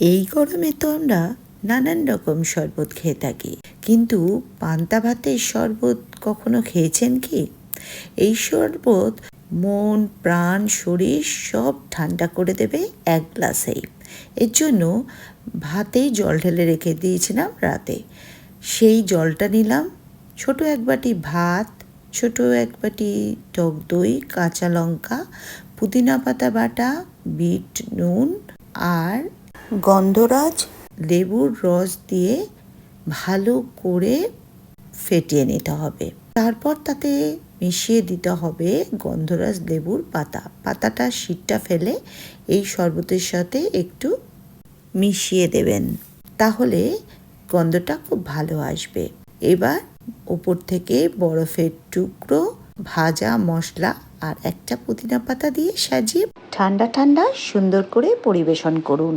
এই গরমে তো আমরা নানান রকম শরবত খেয়ে থাকি। কিন্তু পান্তা ভাতের শরবত কখনো খেয়েছেন কি? এই শরবত মন, প্রাণ, শরীর সব ঠান্ডা করে দেবে এক গ্লাসেই। এর জন্য ভাতেই জল ঢেলে রেখে দিয়েছিলাম রাতে। সেই জলটা নিলাম, ছোট এক বাটি ভাত, ছোট এক বাটি টক দই, কাঁচা লঙ্কা, পুদিনা পাতা বাটা, বিট, নুন আর গন্ধরাজ লেবুর রস দিয়ে ভালো করে ফেটিয়ে নিতে হবে। তারপর তাতে মিশিয়ে দিতে হবে গন্ধরাজ লেবুর পাতা। পাতাটা শীতটা ফেলে এই শরবতের সাথে একটু মিশিয়ে দেবেন। তাহলে গন্ধটা খুব ভালো আসবে। এবার ওপর থেকে বরফের টুকরো, ভাজা মশলা আর একটা পুদিনা পাতা দিয়ে সাজিয়ে ঠান্ডা ঠান্ডা সুন্দর করে পরিবেশন করুন।